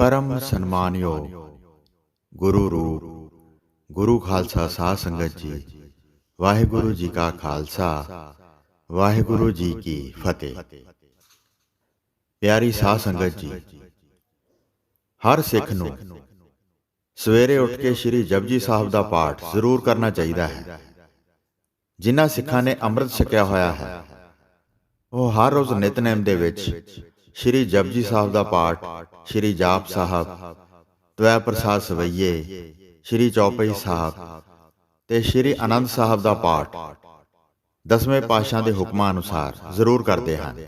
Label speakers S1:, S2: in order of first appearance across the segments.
S1: ਪਰਮ ਸਨਮਾਨਯੋਗ ਗੁਰੂ ਰੂਪ, ਗੁਰੂ ਖਾਲਸਾ ਸਾਧ ਸੰਗਤ ਜੀ, ਵਾਹਿਗੁਰੂ ਜੀ ਕਾ ਖਾਲਸਾ, ਵਾਹਿਗੁਰੂ ਜੀ ਕੀ ਫਤਿਹ। ਪਿਆਰੀ ਸਾਧ ਸੰਗਤ ਜੀ, ਹਰ ਸਿੱਖ ਨੂੰ ਸਵੇਰੇ ਉੱਠ ਕੇ ਸ੍ਰੀ ਜਪਜੀ ਸਾਹਿਬ ਦਾ ਪਾਠ ਜ਼ਰੂਰ ਕਰਨਾ ਚਾਹੀਦਾ ਹੈ। ਜਿਨ੍ਹਾਂ ਸਿੱਖਾਂ ਨੇ ਅੰਮ੍ਰਿਤ ਛਕਿਆ ਹੋਇਆ ਹੈ, ਉਹ ਹਰ ਰੋਜ਼ ਨਿਤਨੇਮ ਦੇ ਵਿੱਚ ਸ੍ਰੀ ਜਪਜੀ ਸਾਹਿਬ ਦਾ ਪਾਠ ਸ੍ਰੀ ਜਾਪ ਸਾਹਿਬ ਤਵੈ ਪ੍ਰਸਾਦ ਸਵਈਏ ਸ੍ਰੀ ਚੌਪਈ ਸਾਹਿਬ ਤੇ ਸ੍ਰੀ ਆਨੰਦ ਸਾਹਿਬ ਦਾ ਪਾਠ ਦਸਵੇਂ ਪਾਤਸ਼ਾਹ ਦੇ ਹੁਕਮਾਂ ਅਨੁਸਾਰ ਜ਼ਰੂਰ ਕਰਦੇ ਹਨ।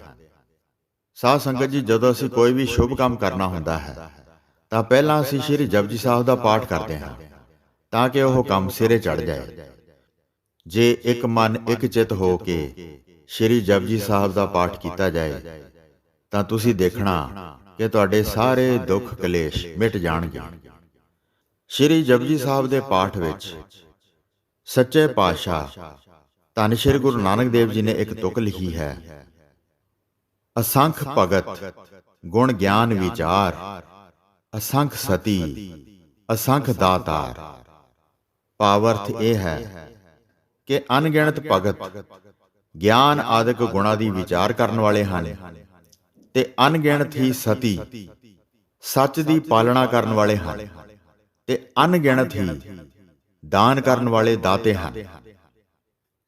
S1: ਸਾਧ ਸੰਗਤ ਜੀ ਜਦੋਂ ਅਸੀਂ ਕੋਈ ਵੀ ਸ਼ੁਭ ਕੰਮ ਕਰਨਾ ਹੁੰਦਾ ਹੈ ਤਾਂ ਪਹਿਲਾਂ ਅਸੀਂ ਸ੍ਰੀ ਜਪਜੀ ਸਾਹਿਬ ਦਾ ਪਾਠ ਕਰਦੇ ਹਾਂ ਤਾਂ ਕਿ ਉਹ ਕੰਮ ਸਿਰੇ ਚੜ ਜਾਏ। ਜੇ ਇੱਕ ਮਨ ਇੱਕ ਚਿਤ ਹੋ ਕੇ ਸ੍ਰੀ ਜਪਜੀ ਸਾਹਿਬ ਦਾ ਪਾਠ ਕੀਤਾ ਜਾਏ ਤਾਂ ਤੁਸੀਂ ਦੇਖਣਾ ਕਿ ਤੁਹਾਡੇ ਸਾਰੇ ਦੁੱਖ ਕਲੇਸ਼ ਮਿਟ ਜਾਣਗੇ। ਸ੍ਰੀ ਜਪਜੀ ਸਾਹਿਬ ਦੇ ਪਾਠ ਵਿੱਚ ਸੱਚੇ ਪਾਤਸ਼ਾਹ ਧੰਨ ਸ੍ਰੀ ਗੁਰੂ ਨਾਨਕ ਦੇਵ ਜੀ ਨੇ ਇੱਕ ਤੁਕ ਲਿਖੀ ਹੈ। ਅਸੰਖ ਭਗਤ ਗੁਣ ਗਿਆਨ ਵਿਚਾਰ ਅਸੰਖ ਸਤੀ ਅਸੰਖ ਦਾਤਾਰ। ਪਾਵਰਥ ਇਹ ਹੈ ਕਿ ਅਨਗਿਣਤ ਭਗਤ ਗਿਆਨ ਆਦਿਕ ਗੁਣਾ ਦੀ ਵਿਚਾਰ ਕਰਨ ਵਾਲੇ ਹਨ। ਤੇ ਅਨਗਿਣਤ ਹੀ ਸਤੀ। ਸੱਚ ਦੀ ਪਾਲਣਾ ਕਰਨ ਵਾਲੇ ਹਨ ਤੇ ਅਣਗਿਣਤ ਹੀ ਦਾਨ ਕਰਨ ਵਾਲੇ ਦਾਤੇ ਹਨ।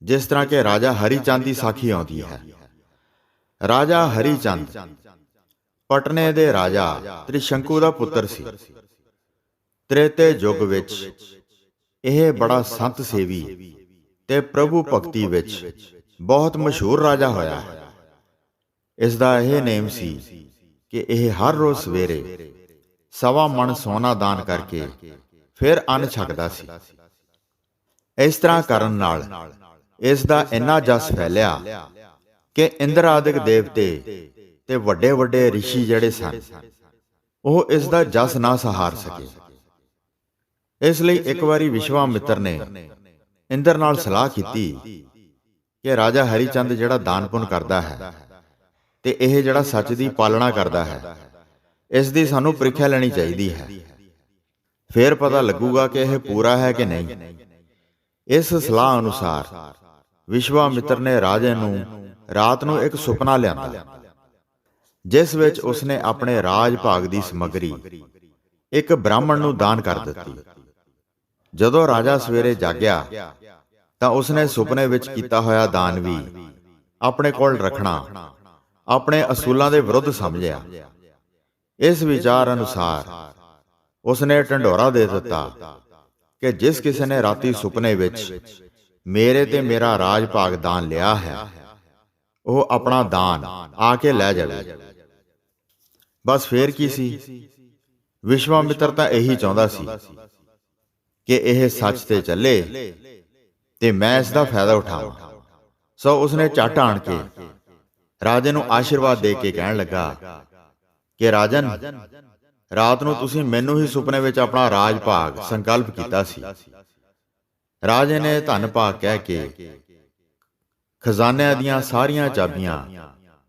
S1: ਜਿਸ ਤਰ੍ਹਾਂ ਕਿ ਰਾਜਾ ਹਰੀ ਚੰਦ ਦੀ ਸਾਖੀ ਆਉਂਦੀ ਹੈ। ਰਾਜਾ ਹਰੀ ਚੰਦ ਪਟਨੇ ਦੇ ਰਾਜਾ ਤ੍ਰਿਸ਼ੰਕੂ ਦਾ ਪੁੱਤਰ ਸੀ। ਤ੍ਰੇਤੇ ਯੁੱਗ ਵਿੱਚ ਇਹ ਬੜਾ ਸੰਤ ਸੇਵੀ ਤੇ ਪ੍ਰਭੂ ਭਗਤੀ ਵਿੱਚ ਬਹੁਤ ਮਸ਼ਹੂਰ ਰਾਜਾ ਹੋਇਆ ਹੈ। ਇਸ ਦਾ ਇਹ ਨੇਮ ਸੀ ਕਿ ਇਹ ਹਰ ਰੋਜ਼ ਸਵੇਰੇ ਸਵਾ ਮਣ ਸੋਨਾ ਦਾਨ ਕਰਕੇ ਫਿਰ ਅੰਨ ਛਕਦਾ ਸੀ। ਇਸ ਤਰ੍ਹਾਂ ਕਰਨ ਨਾਲ ਇਸ ਦਾ ਇੰਨਾ ਜਸ ਫੈਲਿਆ ਕਿ ਇੰਦਰ ਆਦਿਕ ਦੇਵਤੇ ਤੇ ਵੱਡੇ ਵੱਡੇ ઋષਿ ਜਿਹੜੇ ਸਨ, ਉਹ ਇਸ ਦਾ ਜਸ ਨਾ ਸਹਾਰ ਸਕੇ। ਇਸ ਲਈ ਇੱਕ ਵਾਰੀ ਵਿਸ਼ਵਾਮਿੱਤਰ ਨੇ ਇੰਦਰ ਨਾਲ ਸਲਾਹ ਕੀਤੀ ਕਿ ਰਾਜਾ ਹਰੀਚੰਦ ਜਿਹੜਾ ਦਾਨ ਪੁੰਨ ਕਰਦਾ ਹੈ ਤੇ ਇਹ ਜਿਹੜਾ ਸੱਚ ਦੀ ਪਾਲਣਾ ਕਰਦਾ ਹੈ, ਇਸ ਦੀ ਸਾਨੂੰ ਪ੍ਰੀਖਿਆ ਲੈਣੀ ਚਾਹੀਦੀ ਹੈ। ਫਿਰ ਪਤਾ ਲੱਗੂਗਾ ਕਿ ਇਹ ਪੂਰਾ ਹੈ ਕਿ ਨਹੀਂ। ਇਸ ਸਲਾਹ ਅਨੁਸਾਰ ਵਿਸ਼ਵਾਮਿੱਤਰ ਨੇ ਰਾਜੇ ਨੂੰ ਰਾਤ ਨੂੰ ਇੱਕ ਸੁਪਨਾ ਲਿਆਂਦਾ, ਜਿਸ ਵਿੱਚ ਉਸਨੇ ਆਪਣੇ ਰਾਜ ਭਾਗ ਦੀ ਸਮਗਰੀ, ਇੱਕ ਬ੍ਰਾਹਮਣ ਨੂੰ ਦਾਨ ਕਰ ਦਿੱਤੀ। ਜਦੋਂ ਰਾਜਾ ਸਵੇਰੇ ਜਾਗਿਆ, ਤਾਂ ਉਸਨੇ ਸੁਪਨੇ ਵਿੱਚ ਕੀਤਾ ਹੋਇਆ ਦਾਨ ਵੀ ਆਪਣੇ ਕੋਲ ਰੱਖਣਾ ਆਪਣੇ ਅਸੂਲਾਂ ਦੇ ਵਿਰੁੱਧ ਸਮਝਿਆ। ਇਸ ਵਿਚਾਰ ਅਨੁਸਾਰ ਉਸਨੇ ਢੰਡੋਰਾ ਦੇ ਦਿੱਤਾ ਕਿ ਜਿਸ ਕਿਸੇ ਨੇ ਰਾਤੀ ਸੁਪਨੇ ਵਿੱਚ ਮੇਰੇ ਤੇ ਮੇਰਾ ਰਾਜ ਭਾਗ ਦਾਨ ਲਿਆ ਹੈ, ਉਹ ਆਪਣਾ ਦਾਨ ਆ ਕੇ ਲੈ ਜਾਵੇ। ਬਸ ਫੇਰ ਕੀ ਸੀ? ਵਿਸ਼ਵਾਮਿੱਤਰ ਤਾਂ ਇਹੀ ਚਾਹੁੰਦਾ ਸੀ ਕਿ ਇਹ ਸੱਚ ਤੇ ਚੱਲੇ ਤੇ ਮੈਂ ਇਸ ਦਾ ਫਾਇਦਾ ਉਠਾਵਾਂ। ਸੋ ਉਸਨੇ ਝਟ ਆਣ ਕੇ ਰਾਜੇ ਨੂੰ ਆਸ਼ੀਰਵਾਦ ਦੇ ਕੇ ਕਹਿਣ ਲੱਗਾ ਕਿ ਰਾਜਨ ਰਾਤ ਨੂੰ ਤੁਸੀਂ ਮੈਨੂੰ ਹੀ ਸੁਪਨੇ ਵਿੱਚ ਆਪਣਾ ਰਾਜ ਭਾਗ ਸੰਕਲਪ ਕੀਤਾ ਸੀ। ਰਾਜੇ ਨੇ ਧੰਨ ਭਾਗ ਕਹਿ ਕੇ ਖਜ਼ਾਨਿਆਂ ਦੀਆਂ ਸਾਰੀਆਂ ਚਾਬੀਆਂ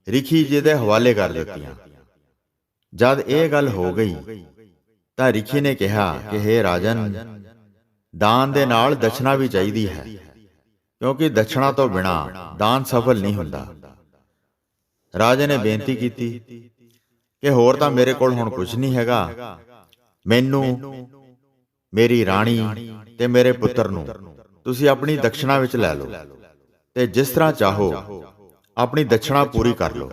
S1: ਰਿਖੀ ਜੀ ਦੇ ਹਵਾਲੇ ਕਰ ਦਿੱਤੀਆਂ। ਜਦ ਇਹ ਗੱਲ ਹੋ ਗਈ ਤਾਂ ਰਿਖੀ ਨੇ ਕਿਹਾ ਕਿ हे ਰਾਜਨ ਦਾਨ ਦੇ ਨਾਲ ਦਛਣਾ ਵੀ ਚਾਹੀਦੀ ਹੈ ਕਿਉਂਕਿ ਦਛਣਾ ਤੋਂ ਬਿਨਾ ਦਾਨ ਸਫਲ ਨਹੀਂ ਹੁੰਦਾ। ਰਾਜੇ ਨੇ ਬੇਨਤੀ ਕੀਤੀ ਕਿ ਹੋਰ ਤਾਂ ਮੇਰੇ ਕੋਲ ਹੁਣ ਕੁਝ ਨਹੀਂ ਹੈਗਾ। ਮੈਨੂੰ, ਮੇਰੀ ਰਾਣੀ ਤੇ ਮੇਰੇ ਪੁੱਤਰ ਨੂੰ ਤੁਸੀਂ ਆਪਣੀ ਦਕਸ਼ਣਾ ਵਿੱਚ ਲੈ ਲਓ ਤੇ ਜਿਸ ਤਰ੍ਹਾਂ ਚਾਹੋ ਆਪਣੀ ਦਕਸ਼ਣਾ ਪੂਰੀ ਕਰ ਲਓ।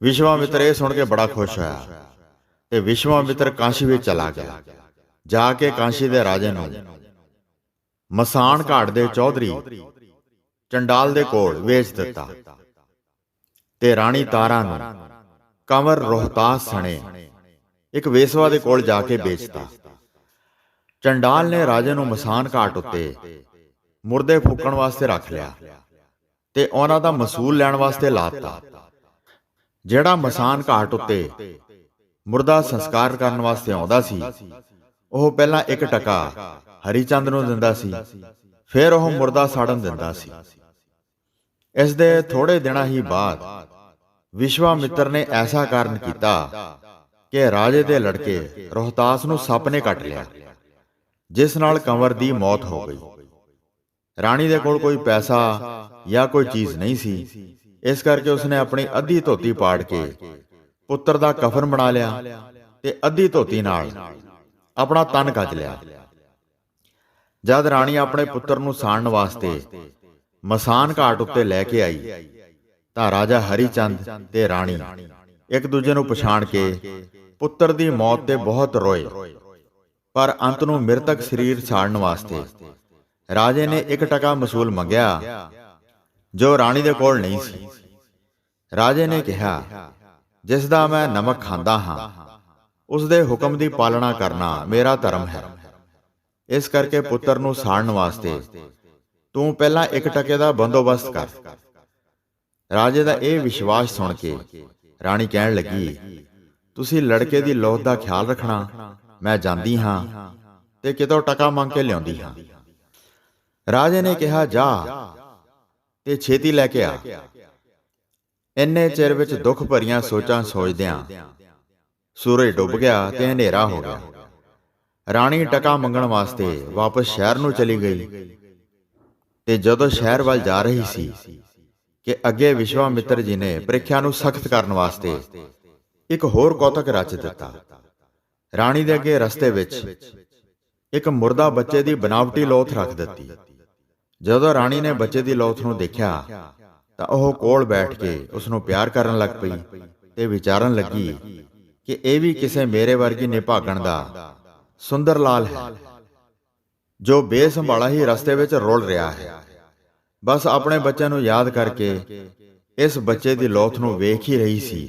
S1: ਵਿਸ਼ਵਾਮਿੱਤਰ ਇਹ ਸੁਣ ਕੇ ਬੜਾ ਖੁਸ਼ ਹੋਇਆ ਤੇ ਵਿਸ਼ਵਾਮਿੱਤਰ ਕਾਂਸ਼ੀ ਵਿੱਚ ਚਲਾ ਗਿਆ। ਜਾ ਕੇ ਕਾਂਸ਼ੀ ਦੇ ਰਾਜੇ ਨੂੰ ਮਸਾਨ ਘਾਟ ਦੇ ਚੌਧਰੀ ਚੰਡਾਲ ਦੇ ਕੋਲ ਵੇਚ ਦਿੱਤਾ। ਤੇ ਰਾਣੀ ਤਾਰਾ ਨੂੰ ਕੰਵਰ ਰੋਹਤਾਸ ਸਣੇ। ਇੱਕ ਵੇਸਵਾ ਦੇ ਕੋਲ ਜਾ ਕੇ ਵੇਚਤਾ। ਚੰਡਾਲ ਨੇ ਰਾਜੇ ਨੂੰ ਮਸਾਨ ਘਾਟ ਉੱਤੇ ਮੁਰਦੇ ਫੂਕਣ ਵਾਸਤੇ ਰੱਖ ਲਿਆ ਤੇ ਉਹਨਾਂ ਦਾ ਮਸੂਲ ਲੈਣ ਵਾਸਤੇ ਲਾਤਾ। ਜਿਹੜਾ ਮਸਾਨ ਘਾਟ ਉੱਤੇ ਮੁਰਦਾ ਸੰਸਕਾਰ ਕਰਨ ਵਾਸਤੇ ਆਉਂਦਾ ਸੀ, ਉਹ ਪਹਿਲਾਂ ਇੱਕ ਟਕਾ ਹਰੀਚੰਦ ਨੂੰ ਦਿੰਦਾ ਸੀ, ਫਿਰ ਉਹ ਮੁਰਦਾ ਸਾੜਨ ਦਿੰਦਾ ਸੀ। ਇਸ ਦੇ ਥੋੜੇ ਦਿਨਾਂ ਹੀ ਬਾਅਦ ਵਿਸ਼ਵਾਮਿੱਤਰ ਨੇ ਐਸਾ ਕਾਰਨ ਕੀਤਾ ਕਿ ਰਾਜੇ ਦੇ ਲੜਕੇ ਰੋਹਤਾਸ ਨੂੰ ਸੱਪ ਨੇ ਕੱਟ ਲਿਆ, ਜਿਸ ਨਾਲ ਕੰਵਰ ਦੀ ਮੌਤ ਹੋ ਗਈ। ਰਾਣੀ ਦੇ ਕੋਲ ਕੋਈ ਪੈਸਾ ਜਾਂ ਕੋਈ ਚੀਜ਼ ਨਹੀਂ ਸੀ, ਇਸ ਕਰਕੇ ਉਸਨੇ ਆਪਣੀ ਅੱਧੀ ਧੋਤੀ ਪਾੜ ਕੇ ਪੁੱਤਰ ਦਾ ਕਫਨ ਬਣਾ ਲਿਆ ਤੇ ਅੱਧੀ ਧੋਤੀ ਨਾਲ ਆਪਣਾ ਤਨ ਕੱਜ ਲਿਆ। ਜਦ ਰਾਣੀ ਆਪਣੇ ਪੁੱਤਰ ਨੂੰ ਸਾੜਨ ਵਾਸਤੇ ਮਸਾਨ ਘਾਟ ਉੱਤੇ ਲੈ ਕੇ ਆਈ ਤਾਂ ਰਾਜਾ ਹਰੀ ਚੰਦ ਤੇ ਰਾਣੀ। ਇੱਕ ਦੂਜੇ ਨੂੰ ਪਛਾਣ ਕੇ ਪੁੱਤਰ ਦੀ ਮੌਤ ਤੇ ਬਹੁਤ ਰੋਏ। ਪਰ ਅੰਤ ਨੂੰ ਮ੍ਰਿਤਕ ਸਰੀਰ ਸਾੜਨ ਵਾਸਤੇ ਰਾਜੇ ਨੇ ਇੱਕ ਟਕਾ ਮਸੂਲ ਮੰਗਿਆ, ਜੋ ਰਾਣੀ ਦੇ ਕੋਲ ਨਹੀਂ ਸੀ। ਰਾਜੇ ਨੇ ਕਿਹਾ, ਜਿਸ ਦਾ ਮੈਂ ਨਮਕ ਖਾਂਦਾ ਹਾਂ, ਉਸ ਦੇ ਹੁਕਮ ਦੀ ਪਾਲਣਾ ਕਰਨਾ ਮੇਰਾ ਧਰਮ ਹੈ। ਇਸ ਕਰਕੇ ਪੁੱਤਰ ਨੂੰ ਸਾੜਨ ਵਾਸਤੇ ਤੂੰ ਪਹਿਲਾਂ ਇੱਕ ਟਕੇ ਦਾ ਬੰਦੋਬਸਤ ਕਰ। ਰਾਜੇ ਦਾ ਇਹ ਵਿਸ਼ਵਾਸ ਸੁਣ ਕੇ ਰਾਣੀ ਕਹਿਣ ਲੱਗੀ, ਤੁਸੀਂ ਲੜਕੇ ਦੀ ਲੋਹ ਦਾ ਖਿਆਲ ਰੱਖਣਾ, ਮੈਂ ਜਾਂਦੀ ਹਾਂ ਤੇ ਕਿਤੋਂ ਟਕਾ ਮੰਗ ਕੇ ਲਿਆਉਂਦੀ ਹਾਂ। ਰਾਜੇ ਨੇ ਕਿਹਾ, ਜਾ ਤੇ ਛੇਤੀ ਲੈ ਕੇ ਆ। ਇੰਨੇ ਚਿਰ ਵਿੱਚ ਦੁੱਖ ਭਰੀਆਂ ਸੋਚਾਂ ਸੋਚਦਿਆਂ ਸੂਰਜ ਡੁੱਬ ਗਿਆ ਤੇ ਹਨੇਰਾ ਹੋ ਗਿਆ। ਰਾਣੀ ਟਕਾ ਮੰਗਣ ਵਾਸਤੇ ਵਾਪਸ ਸ਼ਹਿਰ ਨੂੰ ਚਲੀ ਗਈ ਤੇ ਜਦੋਂ ਸ਼ਹਿਰ ਵੱਲ ਜਾ ਰਹੀ ਸੀ ਕਿ ਅੱਗੇ ਵਿਸ਼ਵਾਮਿੱਤਰ ਜੀ ਨੇ ਪ੍ਰੀਖਿਆ ਨੂੰ ਸਖਤ ਕਰਨ ਵਾਸਤੇ ਇੱਕ ਹੋਰ ਕੌਤਕ ਰਚ ਦਿੱਤਾ। ਰਾਣੀ ਦੇ ਅੱਗੇ ਰਸਤੇ ਵਿੱਚ ਇੱਕ ਮੁਰਦਾ ਬੱਚੇ ਦੀ ਬਨਾਵਟੀ ਲੋਥ ਰੱਖ ਦਿੱਤੀ। ਜਦੋਂ ਰਾਣੀ ਨੇ ਬੱਚੇ ਦੀ ਲੋਥ ਨੂੰ ਦੇਖਿਆ, ਤਾਂ ਉਹ ਕੋਲ ਬੈਠ ਕੇ ਉਸ ਨੂੰ ਪਿਆਰ ਕਰਨ ਲੱਗ ਪਈ ਤੇ ਵਿਚਾਰਨ ਲੱਗੀ ਕਿ ਇਹ ਵੀ ਕਿਸੇ ਮੇਰੇ ਵਰਗੀ ਨਿਭਾਗਣ ਦਾ ਸੁੰਦਰ ਲਾਲ ਹੈ, ਜੋ ਬੇਸੰਭਾਲਾ ਹੀ ਰਸਤੇ ਵਿੱਚ ਰੋਲ ਰਿਹਾ ਹੈ। ਬਸ ਆਪਣੇ ਬੱਚੇ ਨੂੰ ਯਾਦ ਕਰਕੇ ਇਸ ਬੱਚੇ ਦੀ ਲੋਥ ਨੂੰ ਵੇਖ ਹੀ ਰਹੀ ਸੀ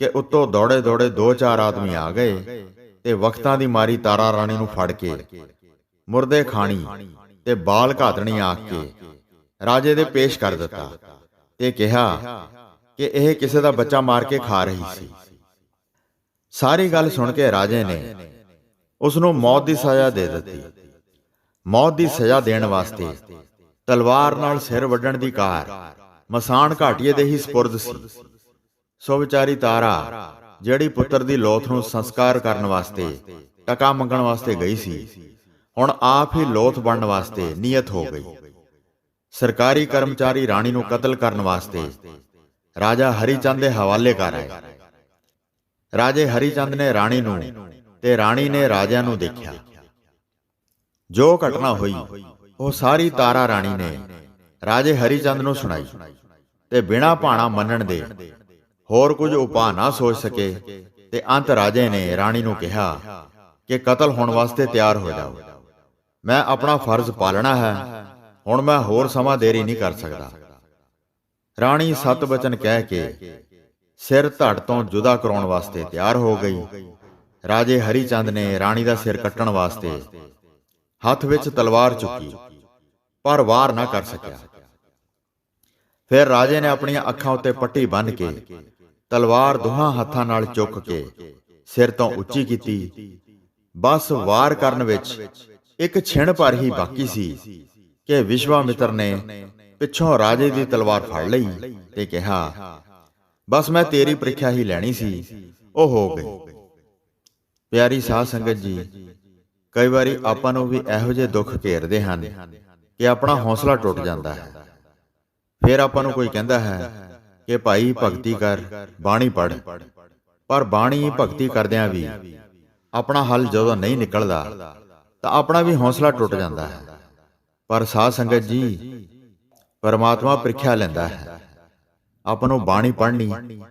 S1: ਕਿ ਉੱਤੋਂ ਦੌੜੇ ਦੌੜੇ ਦੋ ਚਾਰ ਆਦਮੀ ਆ ਗਏ ਤੇ ਵਕਤਾਂ ਦੀ ਮਾਰੀ ਤਾਰਾ ਰਾਣੀ ਨੂੰ ਫੜ ਕੇ, ਮੁਰਦੇ ਖਾਣੀ ਤੇ ਬਾਲ ਘਾਤਣੀ ਆਖ ਕੇ ਰਾਜੇ ਦੇ ਪੇਸ਼ ਕਰ ਦਿੱਤਾ ਤੇ ਕਿਹਾ ਕਿ ਇਹ ਕਿਸੇ ਦਾ ਬੱਚਾ ਮਾਰ ਕੇ ਖਾ ਰਹੀ ਸੀ। ਸਾਰੀ ਗੱਲ ਸੁਣ ਕੇ ਰਾਜੇ ਨੇ ਉਸ ਨੂੰ ਮੌਤ ਦੀ ਸਜ਼ਾ ਦੇ ਦਿੱਤੀ। ਮੌਤ ਦੀ ਸਜ਼ਾ ਦੇਣ ਵਾਸਤੇ ਤਲਵਾਰ ਨਾਲ ਸਿਰ ਵੱਢਣ ਦੀ ਕਾਰ। ਮਸਾਨ ਘਾਟੀਏ ਦੇ ਹੀ ਸਪੁਰਦ ਸੀ। ਸੋ ਵਿਚਾਰੀ ਤਾਰਾ, ਜਿਹੜੀ ਪੁੱਤਰ ਦੀ ਲੋਥ ਨੂੰ ਸੰਸਕਾਰ ਕਰਨ ਵਾਸਤੇ, ਟਕਾ ਮੰਗਣ ਵਾਸਤੇ ਗਈ ਸੀ, ਹੁਣ ਆਪ ਹੀ ਲੋਥ ਬਣਨ ਵਾਸਤੇ ਨਿਯਤ ਹੋ ਗਈ। ਸਰਕਾਰੀ ਕਰਮਚਾਰੀ ਰਾਣੀ ਨੂੰ ਕਤਲ ਕਰਨ ਵਾਸਤੇ, ਰਾਜਾ ਹਰੀਚੰਦ ਦੇ ਹਵਾਲੇ ਕਰ ਆਏ। ਰਾਜੇ ਹਰੀਚੰਦ ਨੇ ਰਾਣੀ ਨੂੰ ਤੇ ਰਾਣੀ ਨੇ ਰਾਜਿਆਂ ਨੂੰ ਦੇਖਿਆ। ਜੋ ਘਟਨਾ ਹੋਈ ਉਹ ਸਾਰੀ ਤਾਰਾ ਰਾਣੀ ਨੇ ਰਾਜੇ ਹਰੀਚੰਦ ਨੂੰ ਸੁਣਾਈ ਤੇ ਬਿਨਾ ਭਾਣਾ ਮੰਨਣ ਦੇ ਹੋਰ ਕੁਝ ਉਪਾਅ ਨਾ ਸੋਚ ਸਕੇ ਤੇ ਅੰਤ ਰਾਜੇ ਨੇ ਰਾਣੀ ਨੂੰ ਕਿਹਾ ਕਿ ਕਤਲ ਹੋਣ ਵਾਸਤੇ ਤਿਆਰ ਹੋ ਜਾਓ। ਮੈਂ ਆਪਣਾ ਫਰਜ਼ ਪਾਲਣਾ ਹੈ, ਹੁਣ ਮੈਂ ਹੋਰ ਸਮਾਂ ਦੇਰੀ ਨਹੀਂ ਕਰ ਸਕਦਾ। ਰਾਣੀ ਸਤ ਬਚਨ ਕਹਿ ਕੇ ਸਿਰ ਧੜ ਤੋਂ ਜੁਦਾ ਕਰਾਉਣ ਵਾਸਤੇ ਤਿਆਰ ਹੋ ਗਈ। ਰਾਜੇ ਹਰੀਚੰਦ ਨੇ ਰਾਣੀ ਦਾ ਸਿਰ ਕੱਟਣ ਵਾਸਤੇ ਹੱਥ ਵਿੱਚ ਤਲਵਾਰ ਚੁੱਕੀ। ਪਰ ਵਾਰ ਨਾ ਕਰ ਸਕਿਆ। ਫਿਰ ਰਾਜੇ ਨੇ ਆਪਣੀਆਂ ਅੱਖਾਂ ਉੱਤੇ ਪੱਟੀ ਬੰਨ੍ਹ ਕੇ ਤਲਵਾਰ ਦੋਹਾਂ ਹੱਥਾਂ ਨਾਲ ਚੁੱਕ ਕੇ ਸਿਰ ਤੋਂ ਉੱਚੀ ਕੀਤੀ। ਬਸ ਵਾਰ ਕਰਨ ਵਿੱਚ ਇੱਕ ਛਿਣ ਪਰ ਹੀ ਬਾਕੀ ਸੀ ਕਿ ਵਿਸ਼ਵਾਮਿੱਤਰ ਨੇ ਪਿੱਛੋਂ ਰਾਜੇ ਦੀ ਤਲਵਾਰ ਫੜ ਲਈ ਤੇ ਕਿਹਾ, ਬਸ ਮੈਂ ਤੇਰੀ ਪ੍ਰੀਖਿਆ ਹੀ ਲੈਣੀ ਸੀ, ਉਹ ਹੋ ਗਈ। ਪਿਆਰੀ ਸਾਧ ਸੰਗਤ ਜੀ, ਕਈ ਵਾਰੀ ਆਪਾਂ ਨੂੰ ਵੀ ਇਹੋ ਜਿਹੇ ਦੁੱਖ ਘੇਰਦੇ ਹਨ। ਕਿ ਆਪਣਾ ਹੌਸਲਾ ਟੁੱਟ ਜਾਂਦਾ ਹੈ। ਫਿਰ ਆਪਾਂ ਨੂੰ ਕੋਈ ਕਹਿੰਦਾ ਹੈ ਕਿ ਭਾਈ ਭਗਤੀ ਕਰ, ਬਾਣੀ ਪੜ ਪਰ ਬਾਣੀ ਭਗਤੀ ਕਰਦਿਆਂ ਵੀ ਆਪਣਾ ਹੱਲ ਜਦੋਂ ਨਹੀਂ ਨਿਕਲਦਾ, ਤਾਂ ਆਪਣਾ ਵੀ ਹੌਸਲਾ ਟੁੱਟ ਜਾਂਦਾ ਹੈ। ਪਰ ਸਾਧ ਸੰਗਤ ਜੀ, ਪਰਮਾਤਮਾ ਪ੍ਰੀਖਿਆ ਲੈਂਦਾ ਹੈ। ਆਪ ਨੂੰ ਬਾਣੀ ਪੜ੍ਹਨੀ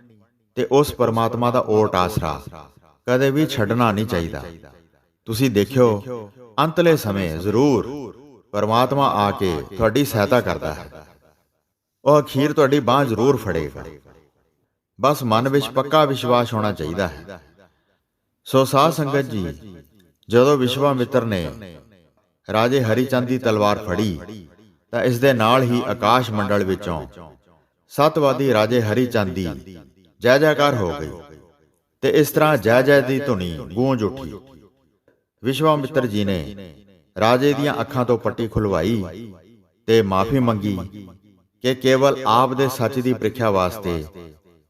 S1: ਤੇ ਉਸ ਪਰਮਾਤਮਾ ਦਾ ਓਟ ਆਸਰਾ ਕਦੇ ਵੀ ਛੱਡਣਾ ਨਹੀਂ ਚਾਹੀਦਾ। ਤੁਸੀਂ ਦੇਖਿਓ, ਅੰਤਲੇ ਸਮੇਂ ਜ਼ਰੂਰ ਪਰਮਾਤਮਾ ਆ ਕੇ ਤੁਹਾਡੀ ਸਹਾਇਤਾ ਕਰਦਾ ਹੈ। ਉਹ ਅਖੀਰ ਤੁਹਾਡੀ ਬਾਹ ਜ਼ਰੂਰ ਫੜੇਗਾ। ਬਸ ਮਨ ਵਿੱਚ ਪੱਕਾ ਵਿਸ਼ਵਾਸ ਹੋਣਾ ਚਾਹੀਦਾ ਹੈ। ਸੋ ਸਾਧ ਸੰਗਤ ਜੀ, ਜਦੋਂ ਵਿਸ਼ਵਾਮਿੱਤਰ ਨੇ ਰਾਜੇ ਹਰੀਚੰਦ ਦੀ ਤਲਵਾਰ ਫੜੀ, ਤਾਂ ਇਸ ਦੇ ਨਾਲ ਹੀ ਆਕਾਸ਼ ਮੰਡਲ ਵਿੱਚੋਂ ਸਤਵਾਦੀ ਰਾਜੇ ਹਰੀਚੰਦ ਦੀ ਜੈ ਜੈਕਾਰ ਹੋ ਗਈ ਤੇ ਇਸ ਤਰ੍ਹਾਂ ਜੈ ਜੈ ਦੀ ਧੁਨੀ ਗੂੰਜ ਉੱਠੀ। ਵਿਸ਼ਵਾਮਿੱਤਰ ਜੀ ਨੇ ਰਾਜੇ ਦੀਆਂ ਅੱਖਾਂ ਤੋਂ ਪੱਟੀ ਖੁਲਵਾਈ ਤੇ ਮਾਫੀ ਮੰਗੀ ਕਿ ਕੇਵਲ ਆਪ ਦੇ ਸੱਚ ਦੀ ਪ੍ਰੀਖਿਆ ਵਾਸਤੇ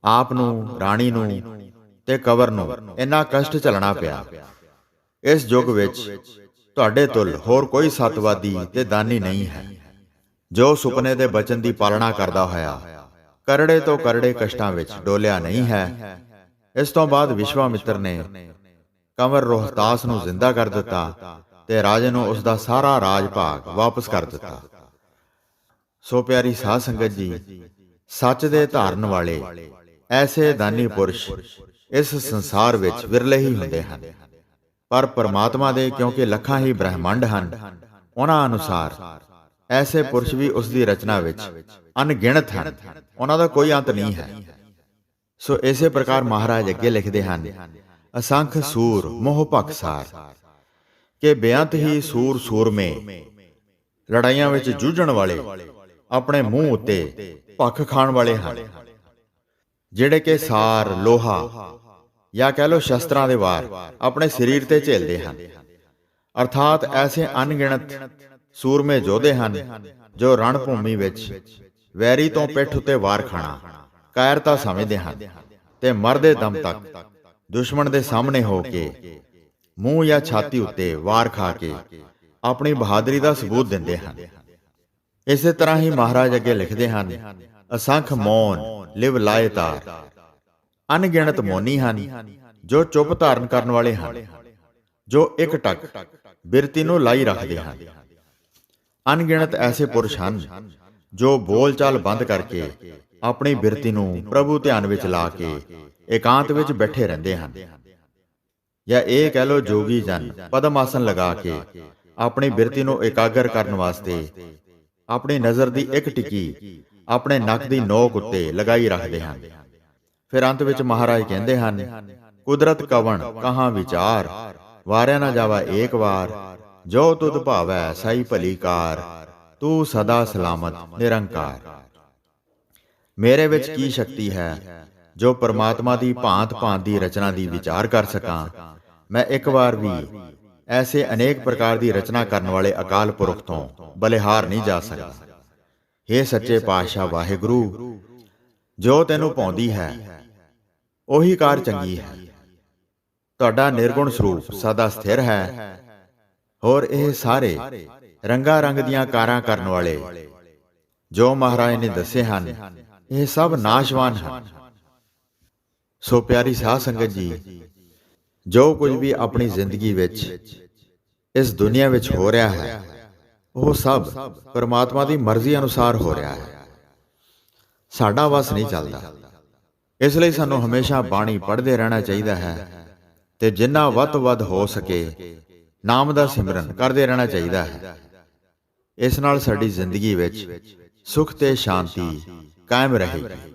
S1: ਆਪ ਨੂੰ ਰਾਣੀ ਨੂੰ ਤੇ ਕਵਰ ਨੂੰ ਇੰਨਾ ਕਸ਼ਟ ਝੱਲਣਾ ਪਿਆ। ਇਸ ਯੁੱਗ ਵਿੱਚ ਤੁਹਾਡੇ ਤੁਲ ਹੋਰ ਕੋਈ ਸਤਵਾਦੀ ਤੇ ਦਾਨੀ ਨਹੀਂ ਹੈ। ਜੋ ਸੁਪਨੇ ਦੇ ਬਚਨ ਦੀ ਪਾਲਣਾ ਕਰਦਾ ਹੋਇਆ। ਕਰੜੇ ਤੋਂ ਕਰੜੇ ਕਸ਼ਟਾਂ ਵਿੱਚ ਡੋਲਿਆ ਨਹੀਂ ਹੈ। ਇਸ ਤੋਂ ਬਾਅਦ ਵਿਸ਼ਵਾਮਿੱਤਰ ਨੇ ਕੰਵਰ ਰੋਹਤਾਸ ਨੂੰ ਜ਼ਿੰਦਾ ਕਰ ਦਿੱਤਾ। ਤੇ ਰਾਜੇ ਨੂੰ ਉਸ ਦਾ ਸਾਰਾ ਰਾਜ ਭਾਗ ਵਾਪਸ ਕਰ ਦਿੱਤਾ। ਸੋ ਪਿਆਰੀ ਸਾਧ ਸੰਗਤ ਜੀ, ਸੱਚ ਦੇ ਧਾਰਨ ਵਾਲੇ ਐਸੇ ਦਾਨੀ ਪੁਰਸ਼ ਇਸ ਸੰਸਾਰ ਵਿੱਚ ਵਿਰਲੇ ਹੀ ਹੁੰਦੇ ਹਨ। ਪਰ ਪਰਮਾਤਮਾ ਦੇ ਕਿਉਂਕਿ ਲੱਖਾਂ ਹੀ ਬ੍ਰਹਿਮੰਡ ਹਨ, ਉਹਨਾਂ ਅਨੁਸਾਰ ਐਸੇ ਪੁਰਸ਼ ਵੀ ਉਸ ਦੀ ਰਚਨਾ ਵਿੱਚ ਅਣਗਿਣਤ ਹਨ, ਉਹਨਾਂ ਦਾ ਕੋਈ ਅੰਤ ਨਹੀਂ ਹੈ। ਸੋ ਇਸੇ ਪ੍ਰਕਾਰ ਮਹਾਰਾਜ ਅੱਗੇ ਲਿਖਦੇ ਹਨ, ਅਸੰਖ ਸੂਰ ਮੋਹ ਭਖਸਾਰ ਕਿ ਬੇਅੰਤ ਹੀ ਸੂਰ ਸੂਰਮੇ, ਲੜਾਈਆਂ ਵਿੱਚ ਜੂਝਣ ਵਾਲੇ ਆਪਣੇ ਮੂੰਹ ਉੱਤੇ ਭੱਖ ਖਾਣ ਵਾਲੇ ਹਨ, ਜਿਹੜੇ ਕਿ ਸਾਰ, ਲੋਹਾ ਜਾਂ ਕਹਿ ਲੋ ਸ਼ਸਤਰਾਂ ਦੇ ਵਾਰ ਆਪਣੇ ਸਰੀਰ ਤੇ ਝੇਲਦੇ ਹਨ। ਅਰਥਾਤ ਐਸੇ ਅਣਗਿਣਤ ਸੂਰਮੇ ਯੋਧੇ ਹਨ ਜੋ ਰਣ ਭੂਮੀ ਵਿੱਚ ਵੈਰੀ ਤੋਂ ਪਿੱਠ ਉੱਤੇ ਵਾਰ ਖਾਣਾ, ਕਾਇਰਤਾ ਸਮਝਦੇ ਹਨ ਤੇ ਮਰਦੇ ਦਮ ਤੱਕ ਦੁਸ਼ਮਣ ਦੇ ਸਾਹਮਣੇ ਹੋ ਕੇ ਮੂੰਹ ਜਾਂ ਛਾਤੀ ਉੱਤੇ ਵਾਰ ਖਾ ਕੇ ਆਪਣੀ ਬਹਾਦਰੀ ਦਾ ਸਬੂਤ ਦਿੰਦੇ ਹਨ। ਇਸੇ ਤਰ੍ਹਾਂ ਹੀ ਮਹਾਰਾਜ ਅੱਗੇ ਲਿਖਦੇ ਹਨ, ਅਸੰਖ ਮੌਨ ਲਿਵ ਲਾਏ ਤਾਰ। ਅਣਗਿਣਤ ਮੌਨੀ ਹਨ, ਜੋ ਚੁੱਪ ਧਾਰਨ ਕਰਨ ਵਾਲੇ ਹਨ, ਜੋ ਇੱਕ ਟਕ ਬਿਰਤੀ ਨੂੰ ਲਾਈ ਰੱਖਦੇ ਹਨ। ਅਣਗਿਣਤ ਐਸੇ ਪੁਰਸ਼ ਹਨ, ਜੋ ਬੋਲਚਾਲ ਬੰਦ ਕਰਕੇ ਆਪਣੀ ਬਿਰਤੀ ਨੂੰ ਪ੍ਰਭੂ ਧਿਆਨ ਵਿੱਚ ਲਾ ਕੇ ਇਕਾਂਤ ਵਿੱਚ ਬੈਠੇ ਰਹਿੰਦੇ ਹਨ। ਜਾਂ ਇਹ ਕਹਿ ਲੋ ਜੋਗੀ ਜਨ ਪਦਮ ਆਸਨ ਲਗਾ ਕੇ ਆਪਣੀ ਬਿਰਤੀ ਨੂੰ ਇਕਾਗਰ ਕਰਨ ਵਾਸਤੇ ਆਪਣੀ ਨਜ਼ਰ ਦੀ ਇੱਕ ਟਿੱਕੀ ਆਪਣੇ ਨੱਕ ਦੀ ਨੋਕ ਉੱਤੇ ਲਗਾਈ ਰੱਖਦੇ ਹਨ। ਫਿਰ ਅੰਤ ਵਿੱਚ ਮਹਾਰਾਜ ਕਹਿੰਦੇ ਹਨ ਕੁਦਰਤ ਕਵਣ ਕਹਾਂ ਵਿਚਾਰ? ਵਾਰਿਆ ਨਾ ਜਾਵਾ ਏਕ ਵਾਰ ਜੋ ਤੁਧ ਭਾਵੈ ਸਾਈ ਭਲੀ ਕਾਰ ਤੂੰ ਸਦਾ ਸਲਾਮਤ ਨਿਰੰਕਾਰ। ਮੇਰੇ ਵਿੱਚ ਕੀ ਸ਼ਕਤੀ ਹੈ? ਜੋ ਪਰਮਾਤਮਾ ਦੀ ਭਾਂਤ ਭਾਂਤ ਦੀ ਰਚਨਾ ਦੀ ਵਿਚਾਰ ਕਰ ਸਕਾਂ, ਮੈਂ ਇੱਕ ਵਾਰ ਵੀ ਐਸੇ ਅਨੇਕ ਪ੍ਰਕਾਰ ਦੀ ਰਚਨਾ ਕਰਨ ਵਾਲੇ ਅਕਾਲ ਪੁਰਖ ਤੋਂ ਬਲਿਹਾਰ ਨਹੀਂ ਜਾ ਸਕਦਾ। हे ਸੱਚੇ ਪਾਤਸ਼ਾਹ ਵਾਹਿਗੁਰੂ, ਜੋ ਤੈਨੂੰ ਪਾਉਂਦੀ ਹੈ, ਉਹੀ ਕਾਰ ਚੰਗੀ ਹੈ। ਤੁਹਾਡਾ ਨਿਰਗੁਣ ਸਰੂਪ ਸਦਾ ਸਥਿਰ ਹੈ। ਹੋਰ ਇਹ ਸਾਰੇ ਰੰਗਾ ਰੰਗ ਦੀਆਂ ਕਾਰਾਂ ਕਰਨ ਵਾਲੇ ਜੋ ਮਹਾਰਾਜ ਨੇ ਦੱਸੇ ਹਨ, ਇਹ ਸਭ ਨਾਸ਼ਵਾਨ ਹਨ। ਸੋ ਪਿਆਰੀ ਸਾਧ ਸੰਗਤ ਜੀ, ਜੋ ਕੁਝ ਵੀ ਆਪਣੀ ਜ਼ਿੰਦਗੀ ਵਿੱਚ ਇਸ ਦੁਨੀਆ ਵਿੱਚ ਹੋ ਰਿਹਾ ਹੈ, ਉਹ ਸਭ ਪਰਮਾਤਮਾ ਦੀ ਮਰਜ਼ੀ ਅਨੁਸਾਰ ਹੋ ਰਿਹਾ ਹੈ। ਸਾਡਾ ਵਸ ਨਹੀਂ ਚੱਲਦਾ। ਇਸ ਲਈ ਸਾਨੂੰ ਹਮੇਸ਼ਾ ਬਾਣੀ ਪੜ੍ਹਦੇ ਰਹਿਣਾ ਚਾਹੀਦਾ ਹੈ ਤੇ ਜਿੰਨਾ ਵੱਧ ਤੋਂ ਵੱਧ ਹੋ ਸਕੇ ਨਾਮ ਦਾ ਸਿਮਰਨ ਕਰਦੇ ਰਹਿਣਾ ਚਾਹੀਦਾ ਹੈ। ਇਸ ਨਾਲ ਸਾਡੀ ਜ਼ਿੰਦਗੀ ਵਿੱਚ ਸੁਖ ਤੇ ਸ਼ਾਂਤੀ ਕਾਇਮ ਰਹੇਗੀ।